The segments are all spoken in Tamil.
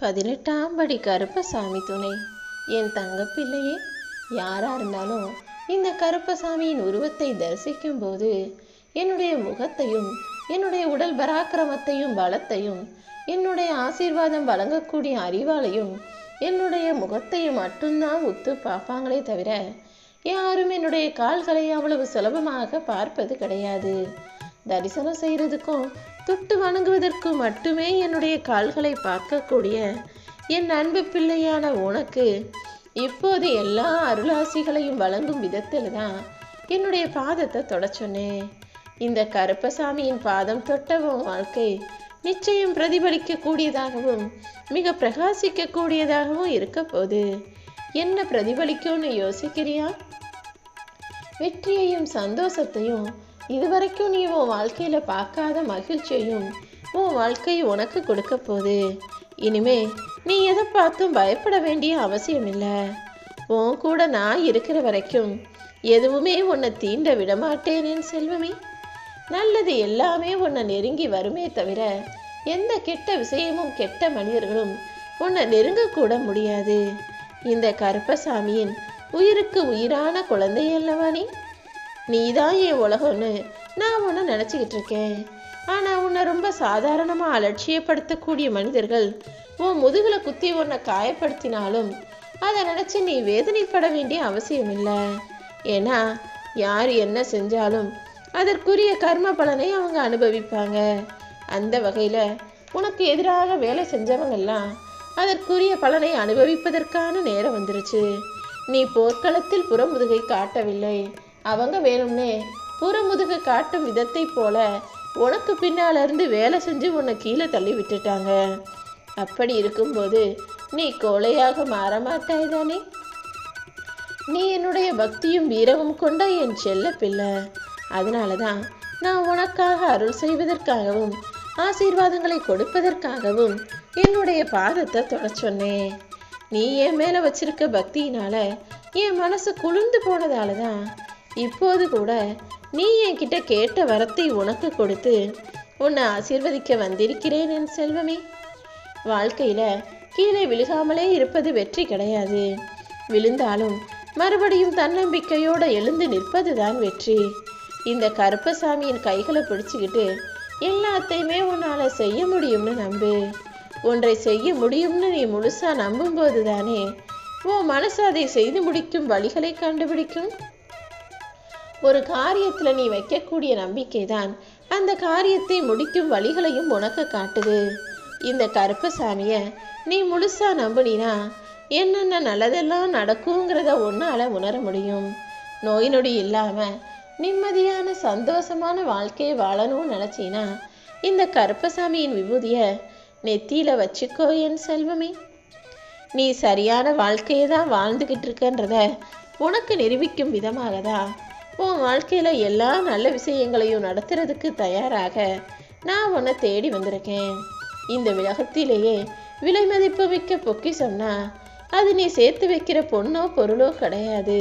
பதினெட்டாம் படி கருப்பசாமி துணை. என் தங்கப்பிள்ளையே யாரா இருந்தாலும் இந்த கருப்பசாமியின் உருவத்தை தரிசிக்கும் போது என்னுடைய முகத்தையும் என்னுடைய உடல் பராக்கிரமத்தையும் பலத்தையும் என்னுடைய ஆசீர்வாதம் வழங்கக்கூடிய அறிவாலையும் என்னுடைய முகத்தையும் மட்டும்தான் உத்து பார்ப்பாங்களே தவிர யாரும் என்னுடைய கால்களை அவ்வளவு சுலபமாக பார்ப்பது கிடையாது. தரிசனம் செய்கிறதுக்கும் தொட்டு வணங்குவதற்கும் மட்டுமே என்னுடைய கால்களை பார்க்கக்கூடிய என் அன்பு பிள்ளையான உனக்கு இப்போது எல்லா அருளாசிகளையும் வழங்கும் விதத்தில் தான் என்னுடைய பாதத்தை தொட சொன்னேன். இந்த கருப்பசாமியின் பாதம் தொட்டவும் வாழ்க்கை நிச்சயம் பிரதிபலிக்கக்கூடியதாகவும் மிக பிரகாசிக்கக்கூடியதாகவும் இருக்க போது என்ன பிரதிபலிக்கும்னு யோசிக்கிறியா? வெற்றியையும் சந்தோஷத்தையும் இதுவரைக்கும் நீ உன் வாழ்க்கையில் பார்க்காத மகிழ்ச்சியையும் உன் வாழ்க்கை உனக்கு கொடுக்க போகுது. இனிமே நீ எதை பார்த்தும் பயப்பட வேண்டிய அவசியம் இல்லை உன் கூட நான் இருக்கிற வரைக்கும் எதுவுமே உன்னை தீண்ட விடமாட்டேனே செல்வமே. நல்லது எல்லாமே உன்னை நெருங்கி வருமே தவிர எந்த கெட்ட விஷயமும் கெட்ட மனிதர்களும் உன்னை நெருங்கக்கூட முடியாது. இந்த கருப்பசாமியின் உயிருக்கு உயிரான குழந்தை அல்லவா நீ? நீதான் என் உலகம்னு நான் உன்னை நினச்சிக்கிட்டு இருக்கேன். ஆனால் உன்னை ரொம்ப சாதாரணமாக அலட்சியப்படுத்தக்கூடிய மனிதர்கள் உன் முதுகில் குத்தி உன்னை காயப்படுத்தினாலும் அதை நினச்சி நீ வேதனைப்பட வேண்டிய அவசியம் இல்லை. ஏன்னா யார் என்ன செஞ்சாலும் அதற்குரிய கர்ம பலனை அவங்க அனுபவிப்பாங்க. அந்த வகையில் உனக்கு எதிராக வேலை செஞ்சவங்கெல்லாம் அதற்குரிய பலனை அனுபவிப்பதற்கான நேரம் வந்துருச்சு. நீ போர்க்களத்தில் புறமுதுகை காட்டவில்லை. அவங்க வேணும்னே புறமுதுகு காட்டும் விதத்தை போல உனக்கு பின்னால இருந்து வேலை செஞ்சு உன்னை கீழே தள்ளி விட்டுட்டாங்க. அப்படி இருக்கும்போது நீ கோழையாக மாற மாட்டாய் தானே நீ என்னுடைய பக்தியும் வீரமும் கொண்ட என் செல்ல பிள்ளை. அதனால தான் நான் உனக்காக அருள் செய்வதற்காகவும் ஆசீர்வாதங்களை கொடுப்பதற்காகவும் என்னுடைய பாதத்தை தொட சொன்னேன். நீ என் மேலே வச்சிருக்க பக்தியினால என் மனசு குளிர்ந்து போனதால தான் இப்போது கூட நீ என்கிட்ட கேட்ட வரத்தை உனக்கு கொடுத்து உன்னை ஆசீர்வதிக்க வந்திருக்கிறேன் என் செல்வமே. வாழ்க்கையில கீழே விழுகாமலே இருப்பது வெற்றி கிடையாது. விழுந்தாலும் மறுபடியும் தன்னம்பிக்கையோடு எழுந்து நிற்பதுதான் வெற்றி. இந்த கருப்பசாமியின் கைகளை பிடிச்சிக்கிட்டு எல்லாத்தையுமே உன்னால் செய்ய முடியும்னு நம்பு. ஒன்றை செய்ய முடியும்னு நீ முழுசா நம்பும்போது தானே உன் மனசு அதை செய்து முடிக்கும் வழிகளை கண்டுபிடிக்கும். ஒரு காரியத்தில் நீ வைக்கக்கூடிய நம்பிக்கை தான் அந்த காரியத்தை முடிக்கும் வழிகளையும் உனக்கு காட்டுது. இந்த கருப்பசாமிய நீ முழுசா நம்புனினா என்னென்ன நல்லதெல்லாம் நடக்குங்கிறத உன்னால உணர முடியும். நோய் நொடி இல்லாம நிம்மதியான சந்தோஷமான வாழ்க்கையை வாழணும்னு நினச்சின்னா இந்த கருப்பசாமியின் விபூதிய நெத்தியில வச்சுக்கோ என் செல்வமே. நீ சரியான வாழ்க்கையை தான் வாழ்ந்துகிட்டு இருக்கன்றத உனக்கு நிரூபிக்கும் விதமாக தான் உன் வாழ்க்கையில் எல்லா நல்ல விஷயங்களையும் நடத்துறதுக்கு தயாராக. நான் உன்னை தேடி வந்திருக்கேன். இந்த உலகத்திலேயே விலை மதிப்பு மிக்க பொக்கிசம்னா அது நீ சேர்த்து வைக்கிற பொண்ணோ பொருளோ கிடையாது.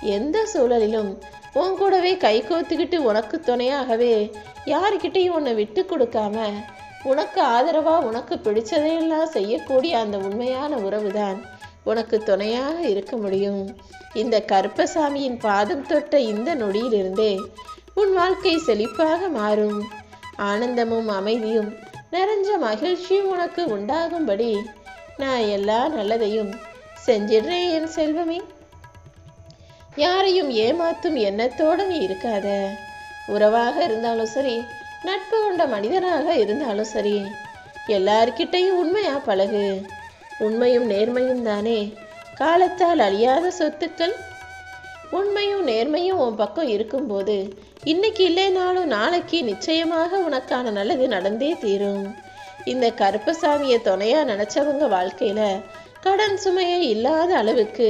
எந்த சூழலிலும் உன் கூடவே கை கோத்துக்கிட்டு உனக்கு துணையாகவே யாருக்கிட்டையும் உன்னை விட்டு கொடுக்காம உனக்கு ஆதரவாக உனக்கு பிடிச்சதையெல்லாம் செய்யக்கூடிய அந்த உண்மையான உறவுதான் உனக்கு துணையாக இருக்க முடியும். இந்த கருப்பசாமியின் பாதம் தொட்ட இந்த நொடியிலிருந்தே உன் வாழ்க்கை செழிப்பாக மாறும். ஆனந்தமும் அமைதியும் நிறைஞ்ச மகிழ்ச்சியும் உனக்கு உண்டாகும்படி நான் எல்லா நல்லதையும் செஞ்சிடுறேன் என் செல்வமே. யாரையும் ஏமாத்தும் எண்ணத்தோடும் இருக்காத. உறவாக இருந்தாலும் சரி நட்பு கொண்ட மனிதனாக இருந்தாலும் சரி எல்லார்கிட்டையும் உண்மையா பழகு. உண்மையும் நேர்மையும் தானே? காலத்தால் அழியாத சொத்துக்கள்? உண்மையும் நேர்மையும் உன் பக்கம் இருக்கும்போது இன்னைக்கு இல்லைனாலும் நாளைக்கு நிச்சயமாக உனக்கான நல்லது நடந்தே தீரும். இந்த கருப்பசாமியை துணையா நினைச்சவங்க வாழ்க்கையில கடன் சுமையே இல்லாத அளவுக்கு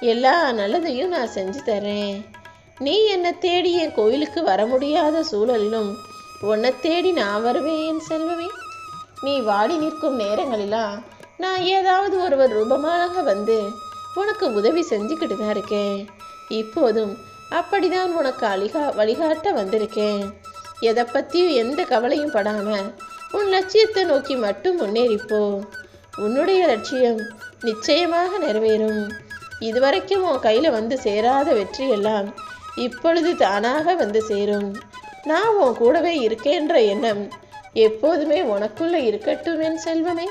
எல்லா நல்லதையும் நான் செஞ்சு தரேன் நீ என்னை தேடி என் கோயிலுக்கு வர முடியாத சூழலிலும் உன்னை தேடி நான் வருவேன் என் செல்வமே. நீ வாடி நிற்கும் நேரங்களெல்லாம் நான் ஏதாவது ஒருவர் ரூபமாக வந்து உனக்கு உதவி செஞ்சுக்கிட்டு தான் இருக்கேன். இப்போதும் அப்படிதான் உனக்கு அழிகா வழிகாட்ட வந்திருக்கேன். எதை பற்றியும் எந்த கவலையும் படாமல் உன் லட்சியத்தை நோக்கி மட்டும் முன்னேறிப்போ. உன்னுடைய லட்சியம் நிச்சயமாக நிறைவேறும். இதுவரைக்கும் உன் கையில் வந்து சேராத வெற்றியெல்லாம் இப்பொழுது தானாக வந்து சேரும். நான் உன் கூடவே இருக்கேன்ற எண்ணம் எப்போதுமே உனக்குள்ளே இருக்கட்டும் என் செல்வமே.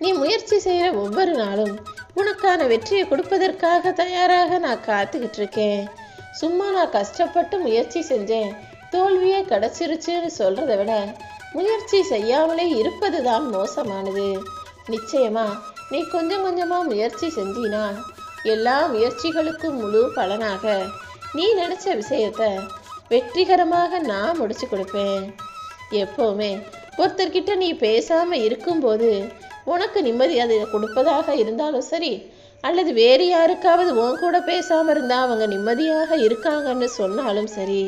நீ முயற்சி செய்கிற ஒவ்வொரு நாளும் உனக்கான வெற்றியை கொடுப்பதற்காக தயாராக நான் காத்துக்கிட்டு இருக்கேன் சும்மா நான் கஷ்டப்பட்டு முயற்சி செஞ்சேன். தோல்வியே கிடச்சிருச்சுன்னு சொல்கிறத விட முயற்சி செய்யாமலே இருப்பது தான் மோசமானது. நிச்சயமா நீ கொஞ்சம் கொஞ்சமாக முயற்சி செஞ்சினா எல்லா முயற்சிகளுக்கும் முழு பலனாக நீ நினச்ச விஷயத்த வெற்றிகரமாக நான் முடிச்சு கொடுப்பேன். எப்போவுமே ஒருத்தர்கிட்ட நீ பேசாமல் இருக்கும்போது உனக்கு நிம்மதி அது கொடுப்பதாக இருந்தாலும் சரி அல்லது வேறு யாருக்காவது உன் கூட பேசாமல் இருந்தால் அவங்க நிம்மதியாக இருக்காங்கன்னு சொன்னாலும் சரி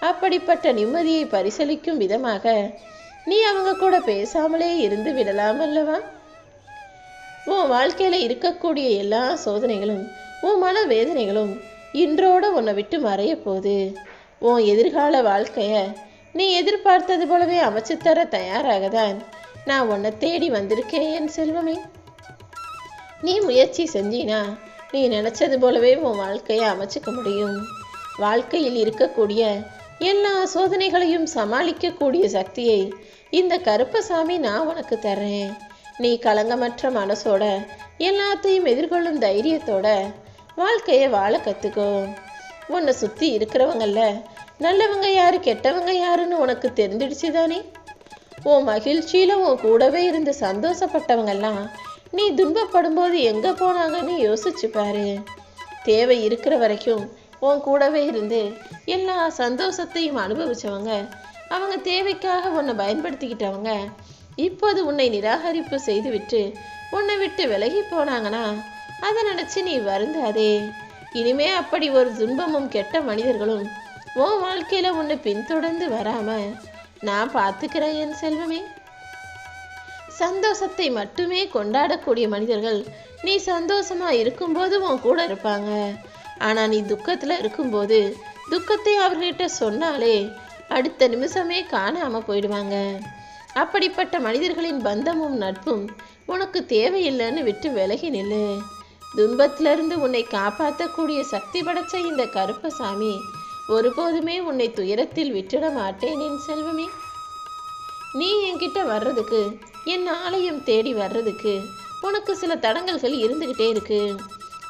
அப்படிப்பட்ட நிம்மதியை பரிசலிக்கும் விதமாக நீ அவங்க கூட பேசாமலே இருந்து விடலாம் அல்லவா? உன் வாழ்க்கையில் இருக்கக்கூடிய எல்லா சோதனைகளும் உன் மன வேதனைகளும் இன்றோட உன்னை விட்டு மறைய போகுது. உன் எதிர்கால வாழ்க்கைய நீ எதிர்பார்த்தது போலவே அமைச்சு தர தயாராக தான் நான் உன்னை தேடி வந்திருக்கேன் என் செல்வமே. நீ முயற்சி செஞ்சினா நீ நினைச்சது போலவே உன் வாழ்க்கையை அமைச்சுக்க முடியும். வாழ்க்கையில் இருக்கக்கூடிய எல்லா சோதனைகளையும் சமாளிக்கக்கூடிய சக்தியை இந்த கருப்பசாமி நான் உனக்கு தர்றேன். நீ கலங்கமற்ற மனசோட எல்லாத்தையும் எதிர்கொள்ளும் தைரியத்தோட வாழ்க்கையை வாழ கற்றுக்கோ உன்னை சுற்றி இருக்கிறவங்கள நல்லவங்க யாரு கெட்டவங்க யாருன்னு உனக்கு தெரிஞ்சிடுச்சு தானே உன் மகிழ்ச்சியில் உன் கூடவே இருந்து சந்தோஷப்பட்டவங்கெல்லாம் நீ துன்பப்படும் போது எங்க போனாங்கன்னு யோசிச்சு பாரு. தேவை இருக்கிற வரைக்கும் உன் கூடவே இருந்து எல்லா சந்தோஷத்தையும் அனுபவிச்சவங்க அவங்க தேவைக்காக உன்னை பயன்படுத்திக்கிட்டவங்க இப்போது உன்னை நிராகரிப்பு செய்துவிட்டு உன்னை விட்டு விலகி போனாங்கன்னா அதை நினச்சி நீ வருந்தாதே. இனிமே அப்படி ஒரு துன்பமும் கெட்ட மனிதர்களும் உன் வாழ்க்கையில உன்னை பின்தொடர்ந்து வராமல் நான் பார்த்துக்கிறேன் என் செல்வமே. சந்தோஷத்தை மட்டுமே கொண்டாடக்கூடிய மனிதர்கள் நீ சந்தோஷமா இருக்கும்போது உன் கூட இருப்பாங்க. ஆனா நீ துக்கத்துல இருக்கும்போது துக்கத்தை அவர்கிட்ட சொன்னாலே அடுத்த நிமிஷமே காணாம போயிடுவாங்க. அப்படிப்பட்ட மனிதர்களின் பந்தமும் நட்பும் உனக்கு தேவையில்லைன்னு விட்டு விலகி நில்லு. துன்பத்திலிருந்து உன்னை காப்பாற்றக்கூடிய சக்தி படைச்ச இந்த கருப்பசாமி ஒருபோதுமே உன்னை துயரத்தில் விட்டுட மாட்டேன் என் செல்வமே. நீ என்கிட்ட வர்றதுக்கு என் ஆலயம் தேடி வர்றதுக்கு உனக்கு சில தடங்கல்கள் இருந்துக்கிட்டே இருக்கு.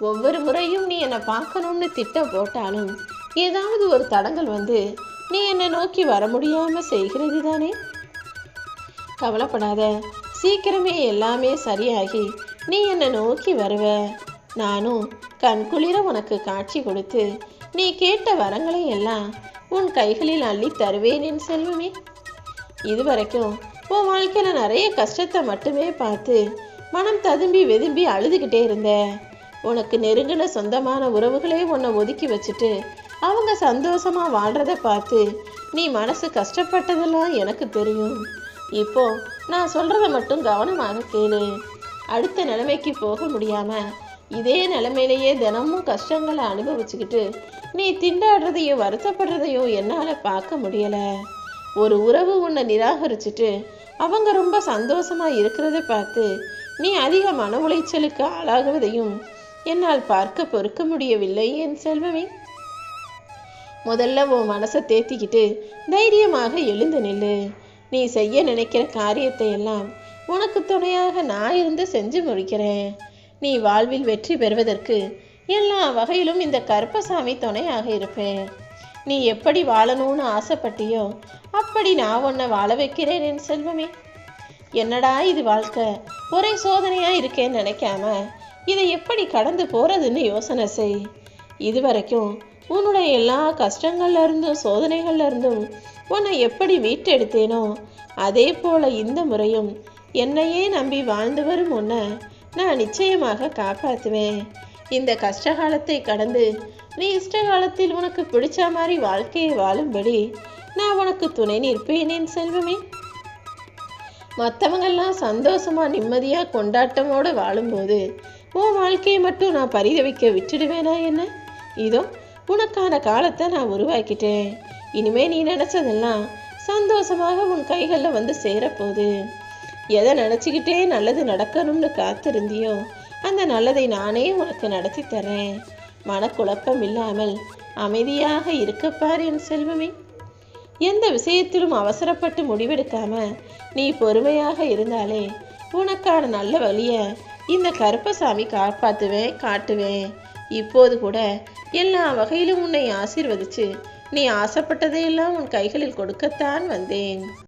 ஒவ்வொரு முறையும் நீ என்னை பார்க்கணும்னு திட்டம் போட்டாலும் ஏதாவது ஒரு தடங்கல் வந்து நீ என்னை நோக்கி வர முடியாம செய்கிறது தானே கவலைப்படாத சீக்கிரமே எல்லாமே சரியாகி நீ என்னை நோக்கி வருவ. நானும் கண்குளிர உனக்கு காட்சி கொடுத்து நீ கேட்ட வரங்களை எல்லாம் உன் கைகளில் அள்ளி தருவேன் என் செல்வமே. இதுவரைக்கும் உன் வாழ்க்கையில் நிறைய கஷ்டத்தை மட்டுமே பார்த்து மனம் ததும்பி வெதும்பி அழுதுகிட்டே இருந்த உனக்கு நெருங்கின சொந்தமான உறவுகளே உன்னை ஒதுக்கி வச்சுட்டு அவங்க சந்தோஷமா வாழ்கிறத பார்த்து நீ மனசு கஷ்டப்பட்டதெல்லாம் எனக்கு தெரியும். இப்போ நான் சொல்கிறத மட்டும் கவனமாக கேளு. அடுத்த நிலைமைக்கு போக முடியாமல் இதே நிலைமையிலேயே தினமும் கஷ்டங்களை அனுபவிச்சுக்கிட்டு நீ திண்டாடுறதையோ வருத்தப்படுறதையோ என்னால் பார்க்க முடியலை. ஒரு உறவு உன்னை நிராகரிச்சுட்டு அவங்க ரொம்ப சந்தோஷமா இருக்கிறத பார்த்து நீ அதிக மன உளைச்சலுக்கு ஆளாகுவதையும் என்னால் பார்க்க பொறுக்க முடியவில்லை என் செல்வமே. முதல்ல உன் மனசை தேத்திக்கிட்டு தைரியமாக எழுந்து நில்லு. நீ செய்ய நினைக்கிற காரியத்தை எல்லாம் உனக்கு துணையாக நான் இருந்து செஞ்சு முடிக்கிறேன். நீ வாழ்வில் வெற்றி பெறுவதற்கு எல்லா வகையிலும் இந்த கருப்பசாமி துணையாக இருப்பேன். நீ எப்படி வாழணும்னு ஆசைப்பட்டியோ அப்படி நான் உன்னை வாழ வைக்கிறேன் என் செல்வமே. என்னடா இது வாழ்க்கை? ஒரே சோதனையாக இருக்கேன்னு நினைக்காம இதை எப்படி கடந்து போகிறதுன்னு யோசனை செய். இதுவரைக்கும் உன்னுடைய எல்லா கஷ்டங்கள்ல இருந்தும் சோதனைகள்ல இருந்தும் உன்னை எப்படி மீட்டெடுத்தேனோ அதே போல இந்த முறையும் என்னையே நம்பி வாழ்ந்து வரும் உன்னை நான் நிச்சயமாக காப்பாற்றுவேன். இந்த கஷ்டகாலத்தை கடந்து நீ இஷ்ட காலத்தில் உனக்கு பிடிச்ச மாதிரி வாழ்க்கையை வாழும்படி நான் உனக்கு துணை நிற்பேன் என் செல்வமே. மற்றவங்கெல்லாம் சந்தோஷமா நிம்மதியா கொண்டாட்டமோடு வாழும்போது உன் வாழ்க்கையை மட்டும் நான் பரிதவிக்க விட்டுடுவேனா என்ன? இதோ உனக்கான காலத்தை நான் உருவாக்கிட்டேன். இனிமே நீ நினைச்சதெல்லாம் சந்தோஷமாக உன் கைகளில் வந்து சேரப்போகுது. எதை நினச்சிக்கிட்டே நல்லது நடக்கணும்னு காத்திருந்தியோ அந்த நல்லதை நானே உனக்கு நடத்தி தரேன். மனக்குழப்பம் இல்லாமல் அமைதியாக இருக்கப்பார் என் செல்வமே. எந்த விஷயத்திலும் அவசரப்பட்டு முடிவெடுக்காம நீ பொறுமையாக இருந்தாலே உனக்கான நல்ல வழியை இந்த கருப்பசாமி காப்பாற்றுவேன் காட்டுவேன். இப்போது கூட எல்லா வகையிலும் உன்னை ஆசீர்வதிச்சு நீ ஆசைப்பட்டதையெல்லாம் உன் கைகளில் கொடுக்கத்தான் வந்தேன்.